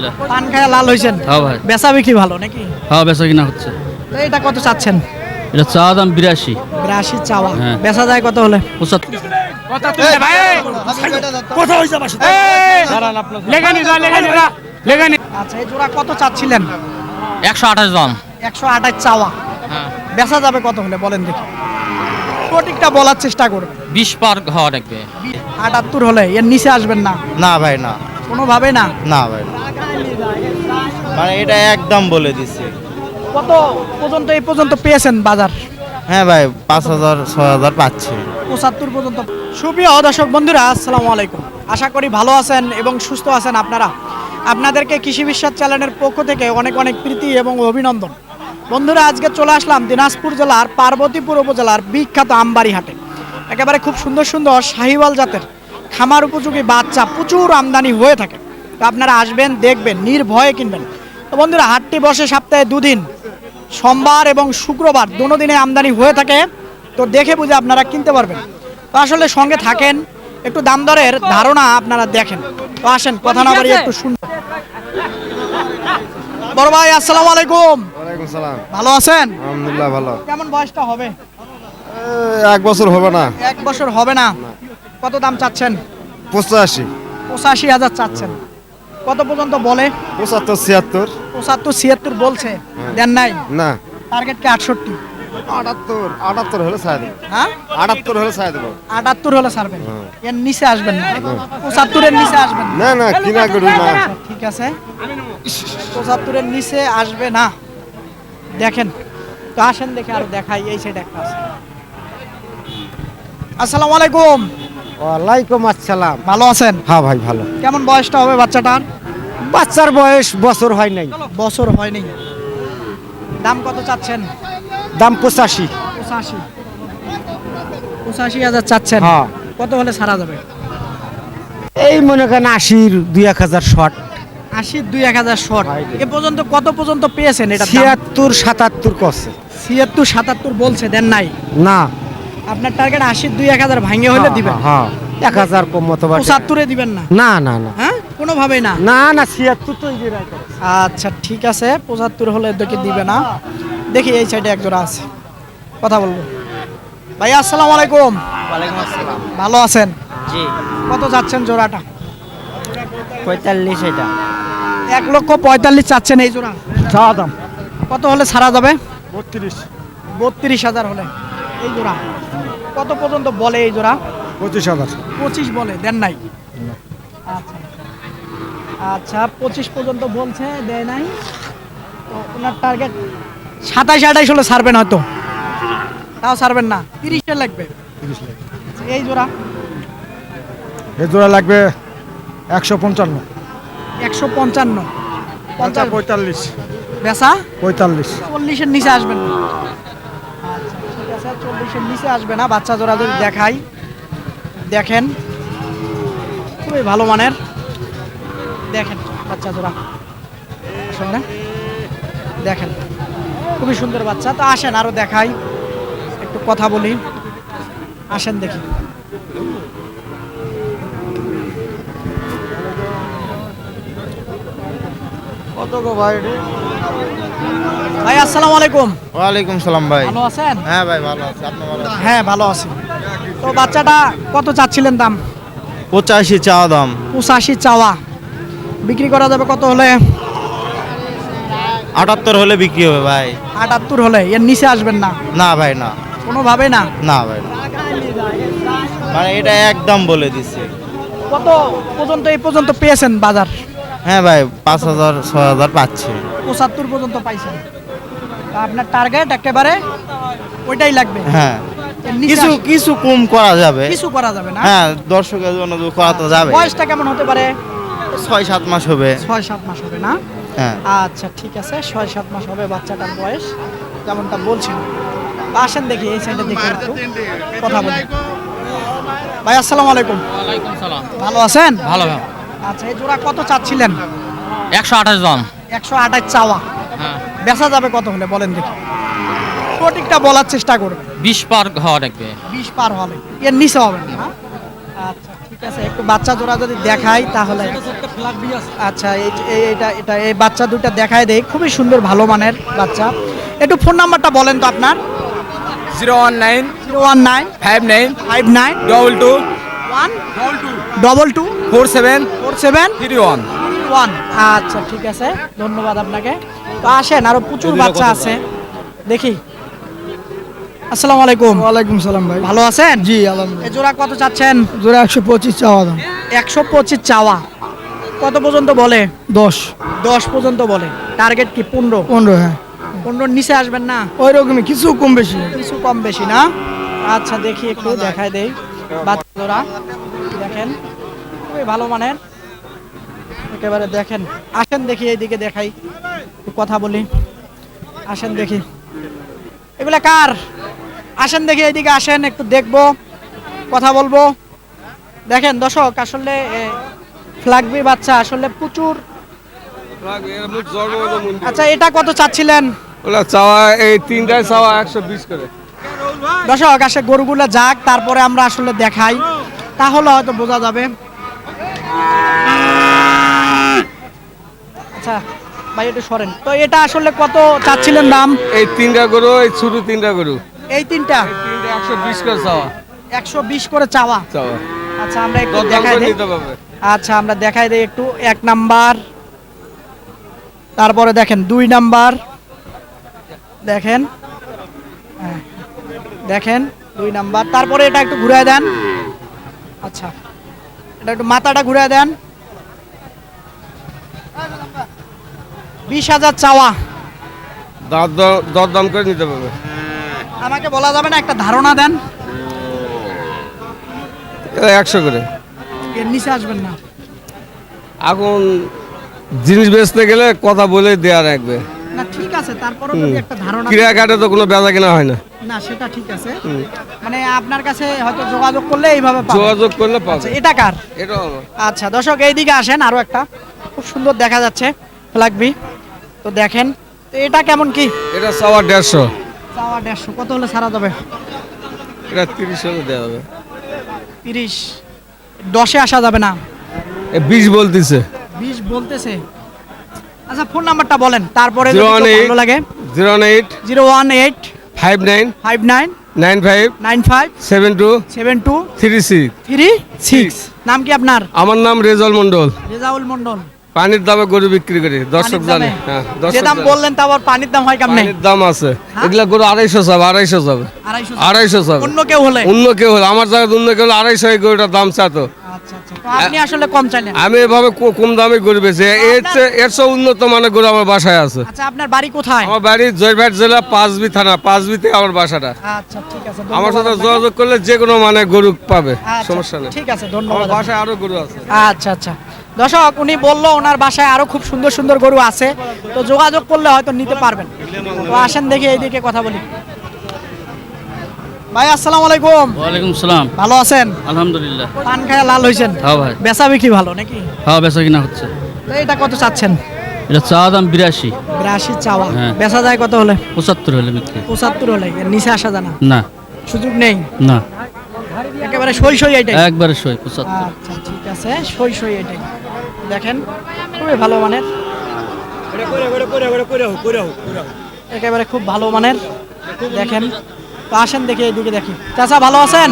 আলহামদুলিল্লাহ। পান খায় লাল হয়েছেন হ্যাঁ ভাই। বেচা বিক্রি ভালো নাকি? হ্যাঁ বেচা কিনা হচ্ছে। তো এটা কত চাচ্ছেন? এটা চা দাম বিরাশি। বিরাশি চাওয়া। হ্যাঁ। বেচা যায় কত হলে? পঁচাত্তর। আচ্ছা এই জোড়া কত চাচ্ছিলেন? একশো আঠাশ দাম। একশো আঠাশ চাওয়া। হ্যাঁ। বেচা যাবে কত হলে? বলেন দেখি। সঠিকটা বলার চেষ্টা করবেন বিশ পার হওয়া রাখবে আটাত্তর হলে এর নিচে আসবেন না? না ভাই না। কোনোভাবে না? না ভাই না। মানে এটা একদম বলে দিচ্ছে কত পর্যন্ত এই পর্যন্ত পেয়েছেন বাজার? হ্যাঁ ভাই পাঁচ হাজার ছয় হাজার পাচ্ছি। পঁচাত্তর পর্যন্ত। সুপ্রিয় দর্শক বন্ধুরা আসসালামু আলাইকুম। আশা করি ভালো আছেন এবং সুস্থ আছেন আপনারা। আপনাদেরকে কৃষি বিশ্বাস চ্যানেলের পক্ষ থেকে অনেক অনেক প্রীতি এবং অভিনন্দন। বন্ধুরা আজকে চলে আসলাম দিনাজপুর জেলার পার্বতীপুর উপজেলার বিখ্যাত আমবাড়ি হাটে একেবারে খুব সুন্দর সুন্দর শাহিওয়াল জাতের খামার উপযোগী বাচ্চা প্রচুর আমদানি হয়ে থাকে। তো আপনারা আসবেন দেখবেন নির্ভয়ে কিনবেন। তো বন্ধুরা হাটটি বসে সপ্তাহে দুদিন সোমবার এবং শুক্রবার দুনো দিনে আমদানি হয়ে থাকে। তো দেখে বুঝে আপনারা কিনতে পারবেন। তো আসলে সঙ্গে থাকেন একটু দাম দরের ধারণা আপনারা দেখেন। তো আসেন কথা না বাড়িয়ে একটু শুনুন। বড় ভাই আসসালামু আলাইকুম। ওয়ালাইকুম সালাম। ভালো আছেন? আলহামদুলিল্লাহ ভালো। কেমন বয়সটা হবে? এক বছর হবে না। এক বছর হবে না। কত দাম চাচ্ছেন? পঁচাশি। পঁচাশি হাজার চাচ্ছেন। কত পর্যন্ত বলে? পঁচাত্তর ছিয়াত্তর। পঁচাত্তর ছিয়াত্তর বলছে। দেন নাই? না। টার্গেট কি আটষট্টি? আটাত্তর আটাত্তর হলে ছাড় দেবো। হ্যাঁ? আটাত্তর হলে ছাড় দেবো। আটাত্তর হলে ছাড়বেন? এর নিচে আসবেন না। পঁচাত্তরের নিচে আসবেন না। না কিনা না। ঠিক আছে। পঁচাত্তরের নিচে আসবে না। দেখেন। তো আসেন দেখে আর দেখাই। এই সাইড একটা আছে। আসসালামু আলাইকুম। ওয়ালাইকুম আসসালাম। ভালো আছেন? হ্যাঁ ভাই ভালো। কেমন বয়সটা হবে বাচ্চাটার? বাচ্চার বয়স বছর হয় নাই। বছর হয়নি দাম কত চাচ্ছেন? দাম পঁচাশি। পঁচাশি। পঁচাশি হাজার চাচ্ছেন। হ্যাঁ। কত হলে ছাড়া যাবে? এই মনে করেন আশির দুই এক হাজার শর্ট আশি দুই এক হাজার শর্ট এ পর্যন্ত কত পর্যন্ত পেয়েছেন এটা ছিয়াত্তর সাতাত্তর করছে ছিয়াত্তর সাতাত্তর বলছে দেন নাই? না। আপনার টার্গেট আশি দুই এক হাজার ভাঙে হলে দিবেন। হ্যাঁ এক হাজার কম মতো। পঁচাত্তরে দিবেন না? না না না। হ্যাঁ? কোনোভাবেই না? না না ছিয়াত্তর তো। আচ্ছা ঠিক আছে। পঁচাত্তর হলে দেখে দিবে না। দেখি এই সাইডে এক জোড়া আছে। কথা বলব। ভাই আসসালামু আলাইকুম। ওয়ালাইকুম আসসালাম। ভালো আছেন? জি। কত যাচ্ছেন জোড়াটা? পঁয়তাল্লিশ এটা। এক লক্ষ পঁয়তাল্লিশ চাচ্ছেন এই জোড়া? দাম। কত হলে ছাড়া যাবে? বত্রিশ। বত্রিশ হাজার হলে। এই জোড়া। কত পর্যন্ত বলে এই জোড়া? পঁচিশ হাজার। পঁচিশ বলে দেন নাই? আচ্ছা। আচ্ছা পঁচিশ পর্যন্ত বলছে দেয় নাই। তো ওনার টার্গেট সাতাইশ আঠাইশ হলে ছাড়বেন হয়তো। তাও ছাড়বেন না তিরিশে লাগবে। এই জোড়া? এই জোড়া লাগবে একশো পঞ্চান্ন। একশো পঞ্চান্ন। পঞ্চাশ পঁয়তাল্লিশ। বেচা? পঁয়তাল্লিশ। চল্লিশের নিচে আসবেন না। আচ্ছা চল্লিশের নিচে আসবে না, বাচ্চা জোড়া যদি দেখাই। দেখেন, খুবই ভালো মানের। দেখেন, বাচ্চা জোড়া। আসলে দেখেন, খুবই সুন্দর বাচ্চা। তো আসেন আরও দেখাই। একটু কথা বলি। আসেন দেখি। কত গো ভাই ভাই আসসালামু আলাইকুম। ওয়ালাইকুম সালাম ভাই। ভালো আছেন? হ্যাঁ ভাই ভালো আছে। আপনি ভালো আছেন? হ্যাঁ ভালো আছি। তো বাচ্চাটা কত চাচ্ছিলেন দাম? পঁচাশি চাওয়া দাম। পঁচাশি চাওয়া। বিক্রি করা যাবে কত হলে? আটাত্তর হলে বিক্রি হবে ভাই। আটাত্তর হলে এর নিচে আসবেন না? না ভাই না। কোনোভাবে না? না ভাই না। মানে এটা একদম বলে দিচ্ছে কত পর্যন্ত এই পর্যন্ত পেয়েছেন বাজার? হ্যাঁ ভাই পাঁচ হাজার ছয় হাজার পাচ্ছি। পঁচাত্তর পর্যন্ত পাইছেন। তা আপনার টার্গেট একেবারে ওইটাই লাগবে। হ্যাঁ। কিছু কিছু কম করা যাবে। কিছু করা যাবে না? হ্যাঁ দর্শকের জন্য তো করা তো যাবে। বয়সটা কেমন হতে পারে? ছয় সাত মাস হবে। ছয় সাত মাস হবে না? হ্যাঁ। আচ্ছা ঠিক আছে। ছয় সাত মাস হবে বাচ্চাটার বয়স। যেমনটা বলছিল আসেন দেখি এই সাইডে দেখি একটু। কথা বলি। ভাই আসসালামু আলাইকুম। ওয়ালাইকুম সালাম। ভালো আছেন? ভালো। আচ্ছা এই জোড়া কত চাচ্ছিলেন? একশো আঠাশ দাম একশো আঠাশ চাওয়া। হ্যাঁ। বেচা যাবে কত হলে বলেন দেখি। সঠিকটা বলার চেষ্টা করবেন। বিশ পার হওয়া রাখবে বিশ পার হলে এর নিচে হবে না হ্যাঁ? আচ্ছা ঠিক আছে একটু বাচ্চা জোড়া যদি দেখাই তাহলে। আচ্ছা এই এটা এটা এই বাচ্চা দুটা দেখায় দেই খুবই সুন্দর ভালো মানের বাচ্চা। একটু ফোন নাম্বারটা বলেন তো আপনার। Zero one nine zero one nine five nine five nine double two one double two four seven four seven three one one আচ্ছা ঠিক আছে। ধন্যবাদ আপনাকে। তো আসেন আরও প্রচুর বাচ্চা আছে। দেখি। আসসালামু আলাইকুম। ওয়ালাইকুম সালাম ভাই। ভালো আছেন? জি আলহামদুলিল্লাহ। এ জোড়া কত চাচ্ছেন? জোড়া একশো পঁচিশ চাওয়া দাম। একশো পঁচিশ চাওয়া। কত পর্যন্ত বলে? দশ। দশ পর্যন্ত বলে। টার্গেট কি? পনেরো। পনেরো হ্যাঁ। পনেরোর নিচে আসবেন না? ওই রকমই কিছু কম বেশি। কিছু কম বেশি না? আচ্ছা দেখি একটু দেখায় দেই। বাচ্চারা দেখেন খুবই ভালো মানের। একেবারে দেখেন আসেন দেখি এইদিকে দেখাই কথা বলি। আসেন দেখি। এগুলা কার? আসেন দেখি এইদিকে আসেন একটু দেখব কথা বলব। দেখেন দর্শক আসলে ফ্লাগবি বাচ্চা আসলে প্রচুর। আচ্ছা এটা কত চাচ্ছিলেন? ওলা চাওয়া এই তিনটায় চাওয়া একশো বিশ করে। দর্শক আসে গরুগুলো যাক তারপরে আমরা আসলে দেখাই। তাহলে হয়তো বোঝা যাবে। আচ্ছা ভাই একটু সরেন। তো এটা আসলে কত চাচ্ছিলেন দাম? এই তিনটা গরু এই ছোট তিনটা গরু। এই তিনটা? একশো বিশ করে চাওয়া। একশো বিশ করে চাওয়া? চাওয়া। আচ্ছা আমরা একটু দেখাই দিই। আচ্ছা আমরা দেখাই দিই একটু। এক নাম্বার। তারপরে দেখেন দুই নাম্বার। দেখেন। হ্যাঁ, দেখেন দুই নাম্বার। তারপরে এটা একটু ঘুরে দেন। আচ্ছা এটা একটু মাথাটা ঘুরে দেন। বিশ হাজার চাওয়া। দর- দর- দরদাম করে নিতে পারবে। আমাকে বলা যাবে না একটা ধারণা দেন। একশো করে। এর নিচে আসবেন না। এখন জিনিস বেচতে গেলে কথা বলে দেওয়া রাখবে। না ঠিক আছে তারপরে একটা ধারণা ক্রিয়াঘাটে তো কোনো বেচা কেনা হয় না। না সেটা ঠিক আছে। মানে আপনার কাছে হয়তো যোগাযোগ করলে এইভাবে পাবেন। যোগাযোগ করলে আচ্ছা, পাবে এটা কার? আমার। আচ্ছা দর্শক এইদিকে আসেন আরও একটা। খুব সুন্দর দেখা যাচ্ছে ফ্লাগবি তো দেখেন তো এটা কেমন কি? এটা চাওয়া দেড়শো। চাওয়া দেড়শো। কত হলে ছাড়া যাবে? এটা তিরিশ হলে দেওয়া হবে তিরিশ। দশে আসা যাবে না। এ বিশ বলতেছে। বিশ বলতেছে। আচ্ছা ফোন নাম্বারটা বলেন। তারপরে যদি জিরো ওয়ান কেউ এইট ভালো লাগে। Zero one eight zero one eight five nine five nine nine five nine five seven two seven two three six three six নাম কি আপনার? আমার নাম রেজল মন্ডল রেজাউল মন্ডল পানির দামে গরু বিক্রি করি। দর্শক জানে। হ্যাঁ যে দাম বললেন তা আবার পানির দাম হয় কেমনে? পানির দাম আছে। হ্যাঁ? এগুলা গরু আড়াইশো চাবে আড়াইশো চাবে আড়াইশো চাবে অন্য কেউ হলে? অন্য কেউ হলে। আমার জায়গায় অন্য কেউ হলে আড়াইশো এই গরুটার দাম চাতো তো আপনি আসলে কম চাইলেন। আমি এভাবে কম দামে গরু বেছে এর এর চেয়ে উন্নত মানের গরু আমার বাসায় আছে। আচ্ছা আপনার বাড়ি কোথায়? আমার বাড়ি জয়ভাট জেলা পাঁচবি থানা পাঁচবি আমার বাসাটা। আচ্ছা ঠিক আছে আমার সাথে যোগাযোগ করলে যে কোনো মানে গরু পাবে আচ্ছা, সমস্যা নেই। ঠিক আছে আমার বাসায় আরও গরু আছে। আচ্ছা আচ্ছা। দর্শক উনি বলল ওনার বাসায় আরও খুব সুন্দর সুন্দর গরু আছে। তো যোগাযোগ করলে হয়তো নিতে পারবেন। তো আসেন দেখি এইদিকে কথা বলি। ভাই আসসালামু আলাইকুম। ওয়ালাইকুম সালাম। ভালো আছেন? আলহামদুলিল্লাহ। পান খায়া লাল হয়েছেন হ্যাঁ ভাই। বেচা বিক্রি ভালো নাকি? হ্যাঁ বেচা কিনা হচ্ছে। তো এটা কত চাচ্ছেন? এটা চা দাম বিরাশি। বিরাশি চাওয়া। হ্যাঁ। বেচা যায় কত হলে? পঁচাত্তর হলে বিক্রি। পঁচাত্তর হলে নিচে আসা জানা না? সুযোগ নেই? না। একেবারে সই সই এইটাই একবারে সই পঁচাত্তর। আচ্ছা ঠিক আছে সই সই এটাই। দেখেন খুবই ভালো মানের। একেবারে খুব ভালো মানের। দেখেন তো আসেন দেখি এইদিকে দেখি। চাচা ভালো আছেন?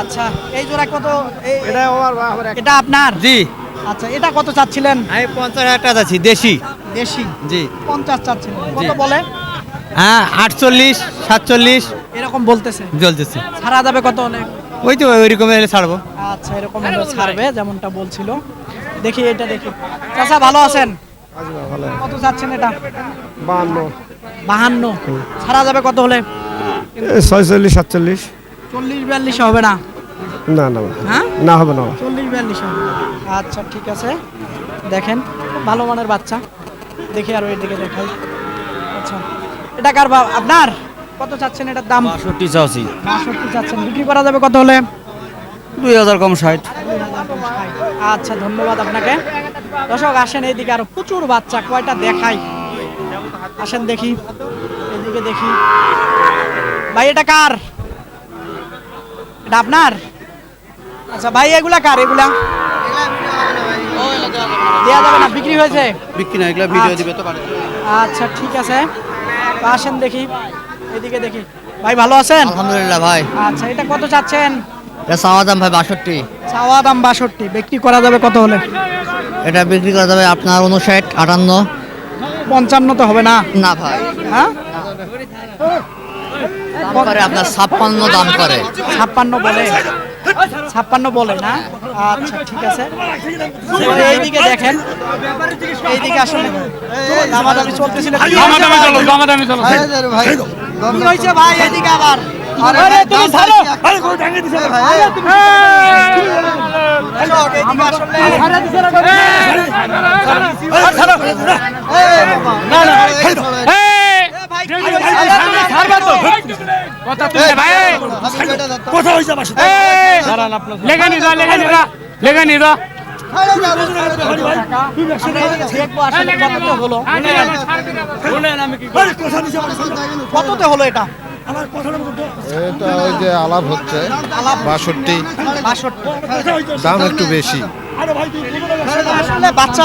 আচ্ছা এই জোড়া কত? এটা আপনার? জি। আচ্ছা এটা কত চাচ্ছিলেন? আমি পঞ্চাশ হাজার টাকা আছি দেশি। দেশি? জি। পঞ্চাশ চাচ্ছিলেন। কত বলে? হ্যাঁ আটচল্লিশ সাতচল্লিশ। এরকম বলতেছে? জ্বলতেছে। ছাড়া যাবে কত অনেক? ওই তো ওইরকম এলে ছাড়বো। আচ্ছা এরকম হলে ছাড়বে যেমনটা বলছিল। দেখি এটা দেখি। চাচা ভালো আছেন? কত চাচ্ছেন এটা? বাহান্ন। বাহান্ন। ছাড়া যাবে কত হলে? ছয়চল্লিশ সাতচল্লিশ। চল্লিশ বিয়াল্লিশ হবে না? না না হ্যাঁ? না হবে না। চল্লিশ বিয়াল্লিশ হবে। আচ্ছা ঠিক আছে। দেখেন ভালো মানের বাচ্চা। দেখি আর ওই দিকে দেখাই। আচ্ছা। এটা কার বা- আপনার? কত চাচ্ছেন এটার দাম? বাষট্টি চাচ্ছি। বাষট্টি চাচ্ছেন। বিক্রি করা যাবে কত হলে? দুই হাজার কম ষাট। আচ্ছা ধন্যবাদ আপনাকে। দর্শক আসেন এইদিকে আরও প্রচুর বাচ্চা কয়টা দেখাই? আসেন দেখি। এদিকে দেখি। ভাই এটা কার? এটা আপনার? আচ্ছা ভাই এগুলা কার এগুলা? দেওয়া যাবে না বিক্রি হয়েছে? বিক্রি না এগুলো ভিডিও আচ্ছা। দিবে তো আচ্ছা ঠিক আছে। আসেন দেখি। এদিকে দেখি। ভাই ভালো আছেন? আলহামদুলিল্লাহ ভাই। আচ্ছা এটা কত চাচ্ছেন? এটা চাওয়া দাম ভাই বাষট্টি। চাওয়া দাম বাষট্টি। বিক্রি করা যাবে কত হলে? এটা বিক্রি করা যাবে আপনার উনষাট আটান্ন। পঞ্চান্ন তো হবে না? না ভাই। হ্যাঁ? করে আপনার ছাপ্পান্ন দাম করে। ছাপ্পান্ন বলে। ছাপ্পান্ন বলে না? আচ্ছা ঠিক আছে। এইদিকে দেখেন। এইদিকে আসলে দামাদামি চলতেছিল কি হয়েছে? কি হয়েছে ভাই এইদিকে আবার? আরে তুমি ছাড়ো। দর্শক, এইদিকে আসলে- এ ভাই, কি হয়েছে? দেখব আসলে কততে হলো। কততে হলো এটা? এটা ওই যে আলাপ হচ্ছে। বাষট্টি। দাম একটু বেশি। আসলে বাচ্চা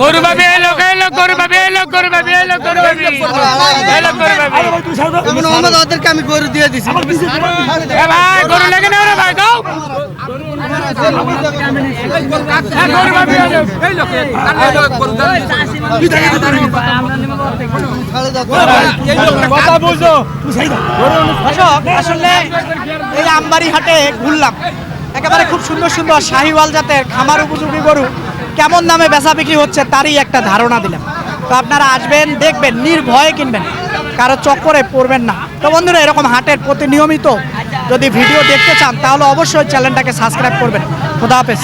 গরু ভাবি এলো এলো গরু ভাবি এলো গরু ভাবি এলো গরু ভাবি এলো গরু ভাবি ওদেরকে আমি গরু দিয়ে দিছি এ ভাই গরু লেগে নাও রে ভাই দাও গরু ভাবি এলো এই লোক দর্শক আসলে এই আমবাড়ি হাটে ঘুরলাম একেবারে খুব সুন্দর সুন্দর শাহিওয়াল জাতের খামার উপযোগী গরু। কেমন দামে বেচা বিক্রি হচ্ছে তারই একটা ধারণা দিলাম। তো আপনারা আসবেন, দেখবেন, নির্ভয়ে কিনবেন। কারও চক্করে পড়বেন না। তো বন্ধুরা, এরকম হাটের প্রতি নিয়মিত যদি ভিডিও দেখতে চান, তাহলে অবশ্যই চ্যানেলটাকে সাবস্ক্রাইব করবেন। খোদা হাফেজ।